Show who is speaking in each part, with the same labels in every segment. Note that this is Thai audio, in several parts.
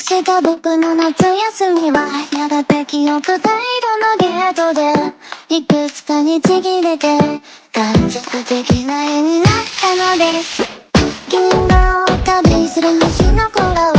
Speaker 1: した僕の夏休みはやがて記憶態度のゲートでいくつかにちぎれて完熟的な絵になったのです銀河を旅する星の子らは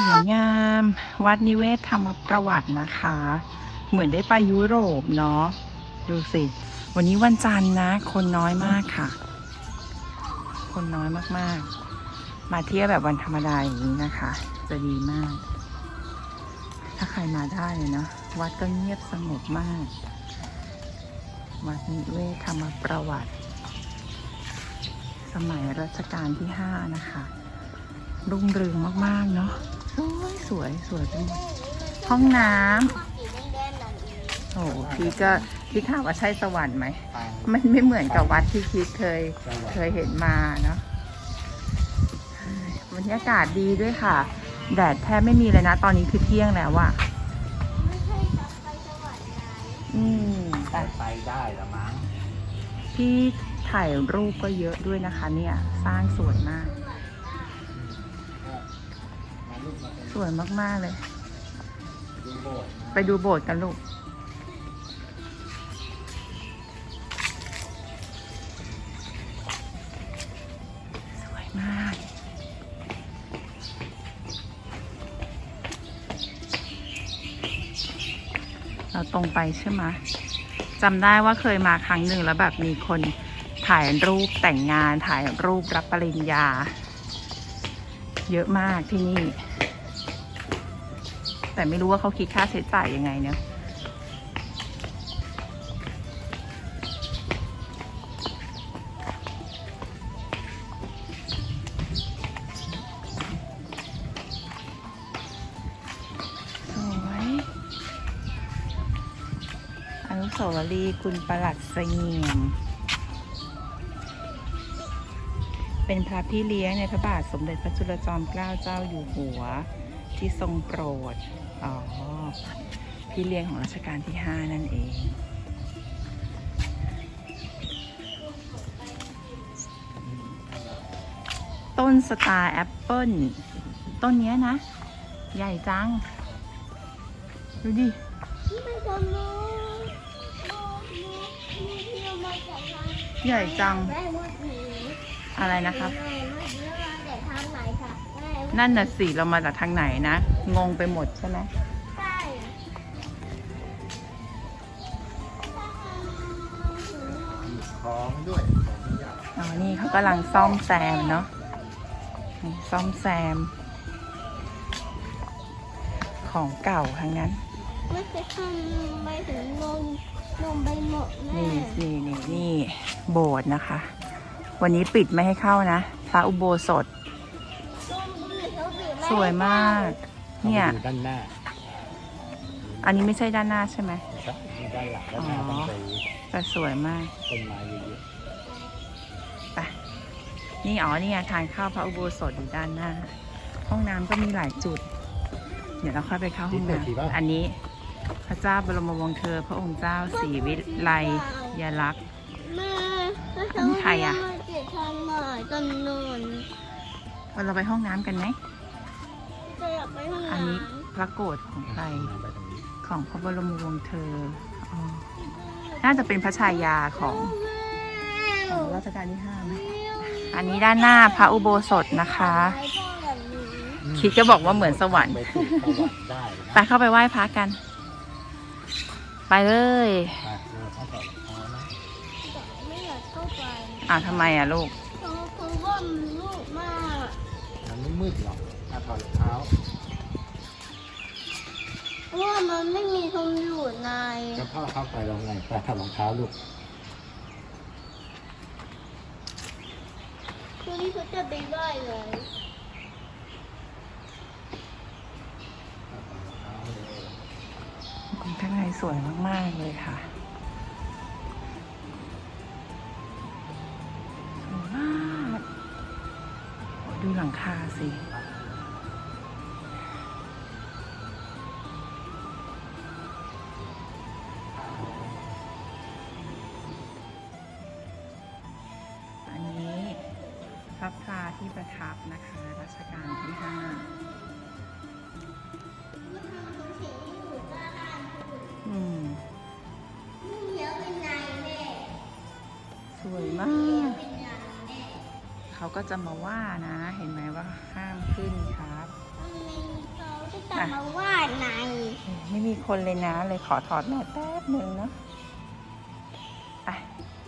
Speaker 2: สวยงาม วัดนิเวศธรรมประวัตินะคะ เหมือนได้ไปยุโรปเนาะ ดูสิ วันนี้วันจันทร์นะ คนน้อยมากค่ะ คนน้อยมากๆ มาเที่ยวแบบวันธรรมดาอย่างนี้นะคะ จะดีมาก ถ้าใครมาได้เลยนะ วัดก็เงียบสงบมาก วัดนิเวศธรรมประวัติ สมัยรัชกาลที่ห้านะคะ รุ่งเรืองมาก ๆ เนาะสวยสวยสวยไปหมดห้องน้ำโอ้พี่ก็พี่ถามว่าใช่สวรรค์ไหมมันไม่เหมือนกับวัดที่คิดเคยเคยเห็นมาเนาะบรรยากาศดีด้วยค่ะ แดดแทบไม่มีเลยนะ ตอนนี้คือเที่ยงแล้วอะอืมแต่
Speaker 3: ไปได้ละมั้ง
Speaker 2: ที่ ถ่ายรูปก็เยอะด้วยนะคะ เนี่ยสร้างสวยมาก สวยมาก ๆ เลย ไปดูโบสถ์กันลูกสวยมาก เราตรงไปใช่ไหมจำได้ว่าเคยมาครั้งหนึ่งแล้วแบบมีคน ถ่ายรูปแต่งงานถ่ายรูปรับปริญญา เยอะมากที่นี่ แต่ไม่รู้ว่าเขาคิดค่าใช้จ่ายยังไงเนอะสวยอนุสาวรีย์คุณประหลัดเสงี่ยม เป็นพระพี่เลี้ยงในพระบาทสมเด็จพระจุลจอมเกล้าเจ้าอยู่หัวที่ทรงโปรด อ๋อ พี่เลี้ยงของรัชกาลที่ห้านั่นเอง ต้นสตาร์แอปเปิลต้นนี้นะ ใหญ่จัง ดูดิใหญ่จัง อะไรนะครับ นั่นน่ะสิเรามาจากทางไหนนะ งงไปหมดใช่ไหม
Speaker 3: มีคล้องด้วยของใหญ่
Speaker 2: อ๋อนี่เขากำลังซ่อมแซมเนาะนี่ซ่อมแซม ของเก่าทั้งนั้น
Speaker 1: มันจะทำไปถึงนมนมไปหมดแม่
Speaker 2: นี่นี่นี่นี่โบสถ์นะคะ วันนี้ปิดไม่ให้เข้านะ พระอุโบสถ สวยมาก เนี่ย
Speaker 3: ดูด้านหน้า
Speaker 2: อันนี้ไม่ใช่ด้านหน้าใช่ไหม
Speaker 3: ครับดูด้านหลังด้านหน้าต้องไป
Speaker 2: แต่สวยมาก
Speaker 3: ต้นไม้เยอะ
Speaker 2: ไปนี่อ๋อนี่ไงทางเข้าพระอุโบสถอยู่ด้านหน้า ห้องน้ำก็มีหลายจุด เดี๋ยวเราค่อยไปเข้าห้องน้ำอันนี้ พระเจ้าบรมวงศ์เธอ พระองค์เจ้าศรีวิไลยลักษณ์
Speaker 1: แม่แล้ว
Speaker 2: อันนี้ใครอะ
Speaker 1: มาเก็บทางหน่อยจนนอน
Speaker 2: วันเราไปห้องน้ำกันไหม
Speaker 1: จะอยากไปห้อง
Speaker 2: อัน
Speaker 1: น้
Speaker 2: นี้พระโกรธของใคร
Speaker 3: ๆไปตรงนี้
Speaker 2: ของพระบรมวงศ์เธออ๋อน่าจะเป็นพระชายาของำของรัชกาลที่ห้าไหมอันนี้ด้านหน้าพระอุโบสถนะคะ คิดก็บอกว่าเหมือนสวรรค์
Speaker 3: ไปสู่สวรรค์ได้
Speaker 2: ไปเข้าไปไหว้พระกัน ไปเลย
Speaker 3: ไปา
Speaker 1: กเข้าไป
Speaker 2: อ้าวทำไมอะลูก
Speaker 1: เพราะเพราะว่ามันลูกมาก
Speaker 3: มันไม่มืดหรอกถ้าถอดรองเท้า
Speaker 1: แว่ามันไม่มีตรงอยู่ใน
Speaker 3: ก็พ่อเข้าไปลงไงไปทำรองเท้าลูก
Speaker 1: คือที่เขาจะไปได้เลย
Speaker 2: ข้างในสวยมาก ๆ เลยค่ะ สิ อันนี้พระพลาที่ประทับนะคะ รัชกาลที่ห้าอืม
Speaker 1: เดี๋ยวเป็นนายแม่
Speaker 2: สวยมาก ก็จะมาว่านะ เห็นไหมว่าห้ามขึ้นครับ
Speaker 1: ทำไมเขาจะกลับมาว่านาย
Speaker 2: ไม่มีคนเลยนะ เลยขอถอดแม่แป๊บหนึ่งเนาะไป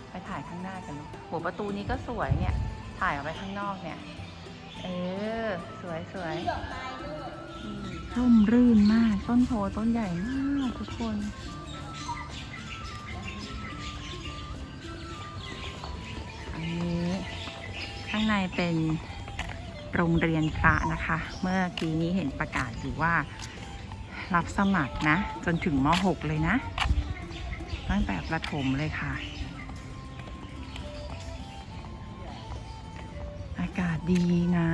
Speaker 2: ไปถ่ายข้างหน้ากันลูกหัวประตูนี้ก็สวยเนี่ย ถ่ายออกไปข้างนอกเนี่ย เออ สวยสวย
Speaker 1: มีดอกไม้ด้วย
Speaker 2: ร่มรื่นมาก ต้นโพต้นใหญ่มากทุกคนอันางในเป็นโรงเรียนพระนะคะ เมื่อกี้นี้เห็นประกาศอยู่ว่ารับสมัครนะ จนถึงม .6 เลยนะ ตั้งแต่ประถมเลยค่ะ อากาศดีนะ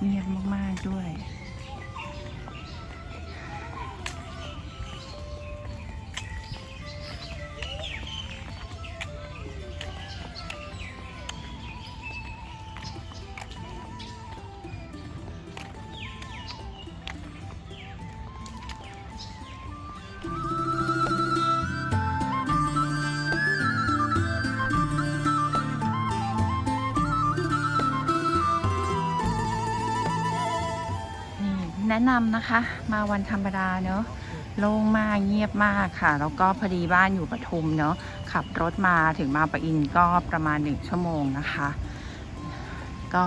Speaker 2: เงียบมาก ๆ ด้วย แนะนำนะคะ มาวันธรรมดาเนอะโล่งมากเงียบมากค่ะ แล้วก็พอดีบ้านอยู่ปทุมเนอะขับรถมาถึงมาปะอินก็ประมาณหนึ่งชั่วโมงนะคะ ก็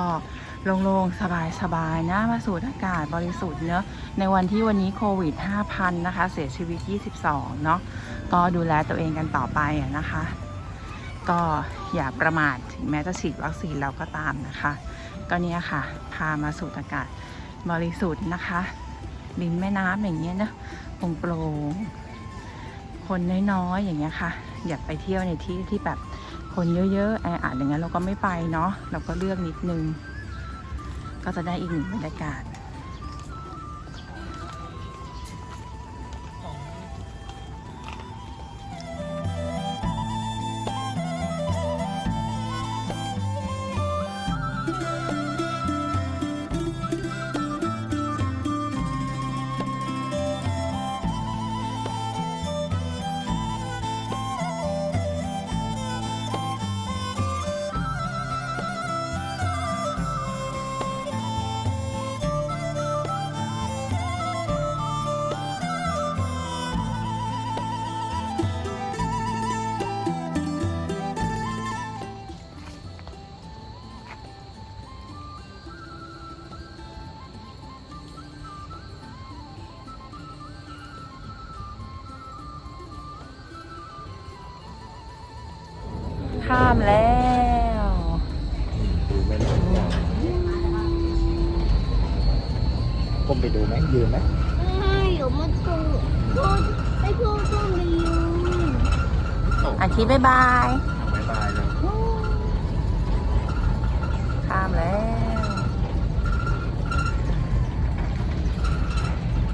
Speaker 2: โล่งๆ สบายๆนะมาสูดอากาศบริสุทธิ์เนอะในวันที่วันนี้โควิด 5,000 นะคะ เสียชีวิต 22 เนอะก็ดูแลตัวเองกันต่อไปนะคะ ก็อย่าประมาทถึงแม้จะฉีดวัคซีนแล้วก็ตามนะคะ ก็เนี่ยค่ะ พามาสูดอากาศ บริสุทธิ์นะคะริมแม่น้ำอย่างเงี้ยนะโปร่งๆคนน้อยๆอย่างเงี้ยค่ะ อย่าไปเที่ยวในที่ที่แบบคนเยอะๆแออัดอย่างเงี้ยเราก็ไม่ไปเนาะเราก็เลือกนิดนึง ก็จะได้อีกหนึ่งบรรยากาศ ข้ามแล้ว
Speaker 3: ก้มไปดูไหมยืนไหม
Speaker 1: ไม่อมันตูพูดไม่พูดก็ไม่ยืน
Speaker 2: อาทิตย์บายบาย
Speaker 3: บายบายเลย
Speaker 2: ข้ามแล้ว